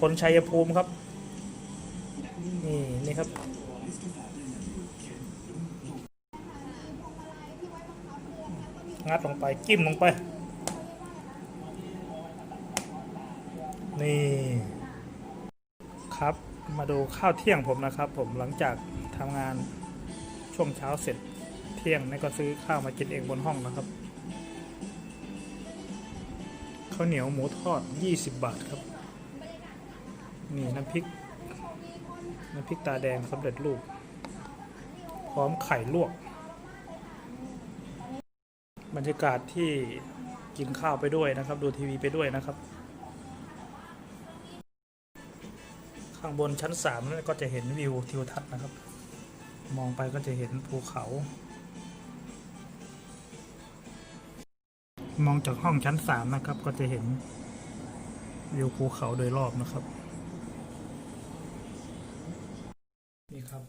คนชัยภูมิครับ นี่นี่ครับ งัดลงไปจิ้มลงไป นี่ครับมาดูข้าวเที่ยงผมนะครับ ผมหลังจากทำงานช่วงเช้าเสร็จเที่ยงนี่ก็ซื้อข้าวมากินเองบนห้องนะครับข้าวเหนียวหมูทอด 20 บาทครับ นี่น้ำพริก น้ำพริกตาแดงสำเร็จรูป พร้อมไข่ลวก บรรยากาศที่กินข้าวไปด้วยนะครับ ดูทีวีไปด้วยนะครับ ข้างบนชั้นสามนั่นก็จะเห็นวิวทิวทัศน์นะครับ มองไปก็จะเห็นภูเขา มองจากห้องชั้นสามนะครับ ก็จะเห็นวิวภูเขาโดยรอบนะครับ นี่ครับ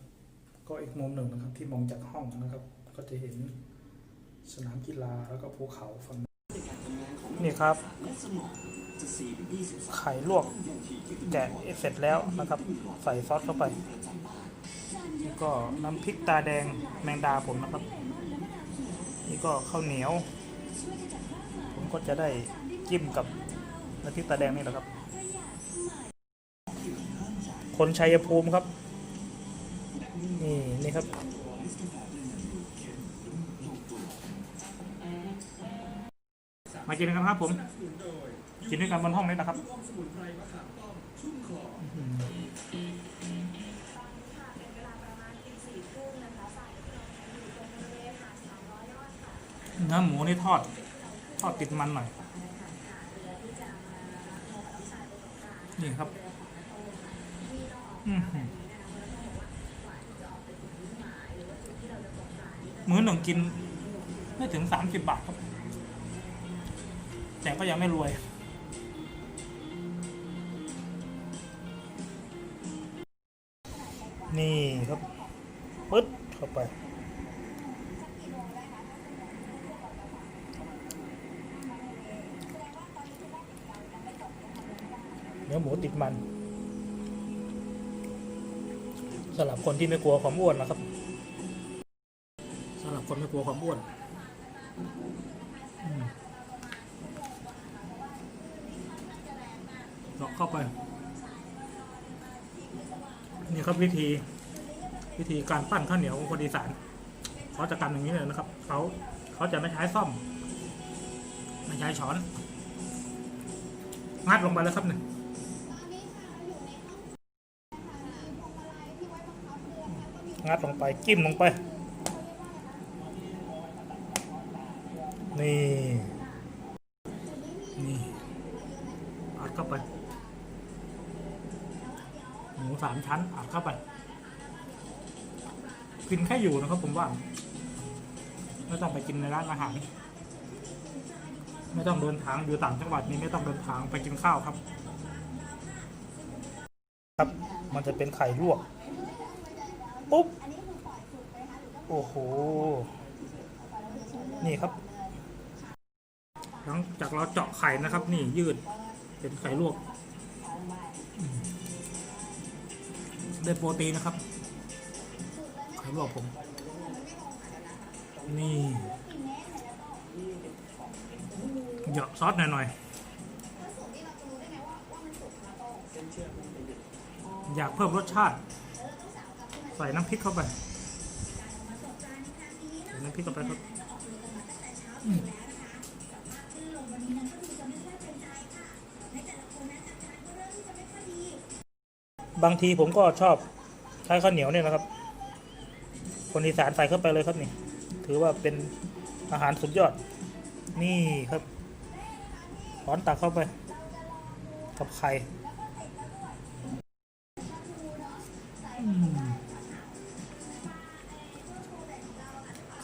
ก็อีกมุมหนึ่งนะครับที่มองจากห้องนะครับ ก็จะเห็นสนามกีฬาแล้วก็ภูเขาฝั่งนี่ครับ ไข่ลวกแกะเสร็จแล้วนะครับ ใส่ซอสเข้าไปนี่ก็น้ำพริกตาแดงแมงดาผมนะครับ นี่ก็ข้าวเหนียว ผมก็จะได้จิ้มกับน้ำพริกตาแดงนี่แหละครับ คนชัยภูมิครับ นี่นี่ครับ มากินกันครับผม กินด้วยกันบนห้องนี้นะครับเนื้อหมูนี่ทอด ทอดติดมันหน่อย นี่ครับ อื้อหือ มื้อหนึ่งกิน ไม่ถึงสามสิบบาทครับ แต่ก็ยังไม่รวยนี่ครับปึ๊ดเข้าไป เนื้อหมูติดมันสำหรับคนที่ไม่กลัวความอ้วนนะครับสำหรับ คนไม่กลัวความอ้วนเลาะเข้าไป นี่ครับวิธี วิธีการปั้นข้าวเหนียวของคนอีสานเขาจะกันอย่างนี้เลยนะครับเขาเขาจะไม่ใช้ซ่อม ไม่ใช้ช้อนงัดลงไปแล้วครับหนึ่งงัดลงไปจิ้มลงไป นี่ นี่อัดเข้าไป หมูสามชั้นอัดเข้าไป กินแค่อยู่นะครับผมว่า ไม่ต้องไปกินในร้านอาหาร ไม่ต้องเดินทางอยู่ต่างจังหวัดนี้ไม่ต้องเดินทางไปกินข้าวครับ ครับ มันจะเป็นไข่ลวก ปุ๊บ โอ้โห นี่ครับ หลังจากเราเจาะไข่นะครับ นี่ยืดเป็นไข่ลวก ได้โปรตีนนะครับ ไข่ลวกผม นี่เหยาะซอสหน่อยๆอยากเพิ่มรสชาติ ใส่น้ำพริกเข้าไปใส่น้ำพริกเข้าไปครับ อืมบางทีผมก็ชอบใช้ข้าวเหนียวเนี่ยนะครับ คนอีสานใส่เข้าไปเลยครับนี่ ถือว่าเป็นอาหารสุดยอด นี่ครับร้อนตักเข้าไป กับไข่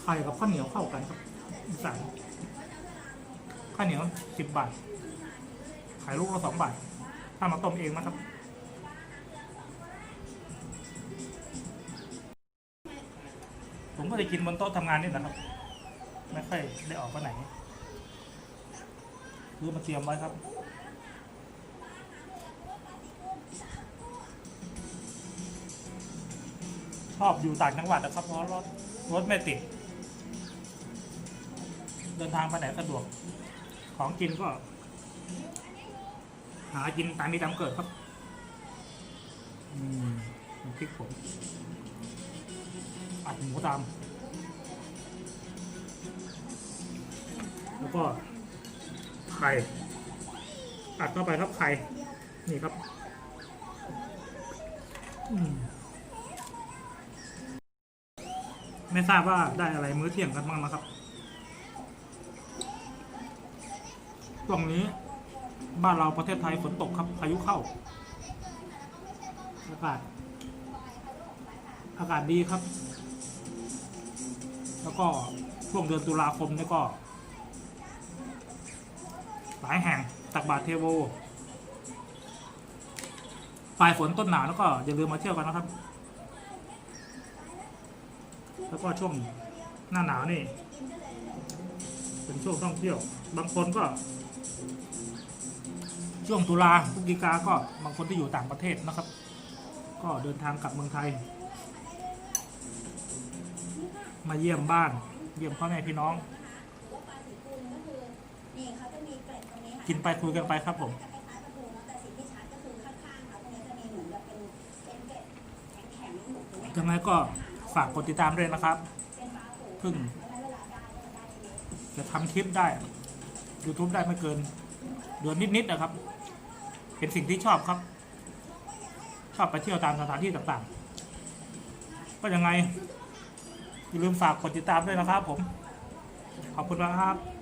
ไข่กับข้าวเหนียวเข้ากันครับอีสานาวเหนียวสิบบาท ขายลูกละสองบาท ถ้ามาต้มเองนะครับ ผมก็จะกินบนโต๊ะทำงานนี่แหละครับ ไม่ค่อยได้ออกไปไหนคือมาเตรียมไว้ครับชอบอยู่ต่างจังหวัดนะครับเพราะรถรถไม่ติด เดินทางไปไหนสะดวก ของกินก็ หากินตามมีตามเกิดครับ อืมพริกผมอัดหมูตาม แล้วก็ ไข่อัดเข้าไปครับไข่ นี่ครับอืมไม่ทราบว่าได้อะไรมื้อเที่ยงกันบ้างนะครับ ช่วงนี้บ้านเราประเทศไทยฝนตกครับพายุเข้า อากาศ อากาศดีครับ แล้วก็ช่วงเดือนตุลาคมนี่ก็ หลายแห่งตักบาตรเทโวปลายฝนต้นหนาวแล้วก็อย่าลืมมาเที่ยวกันนะครับ แล้วก็ช่วงหน้าหนาวนี่ เป็นช่วงท่องเที่ยว บางคนก็ ช่วงตุลาพฤศจิกาก็บางคนที่อยู่ต่างประเทศนะครับ ก็เดินทางกลับเมืองไทย มาเยี่ยมบ้าน เยี่ยมพ่อแม่พี่น้อง กินไปคุยกันไปครับผมยังๆเขาตรงนี้จะมีเหมือนแบบเป็นเป็นเกล็ดแข็งๆอยู่ตรงนี้ยังไงก็ฝากกดติดตามด้วยนะครับเพิ่งจะทำคลิปได้ YouTube ได้ไม่เกิน เดือนนิดๆนะครับ เป็นสิ่งที่ชอบครับ ชอบไปเที่ยวตามสถานที่ต่างๆ ก็ยังไงอย่าลืมฝากกดติดตามด้วยนะครับผม ขอบคุณมากครับ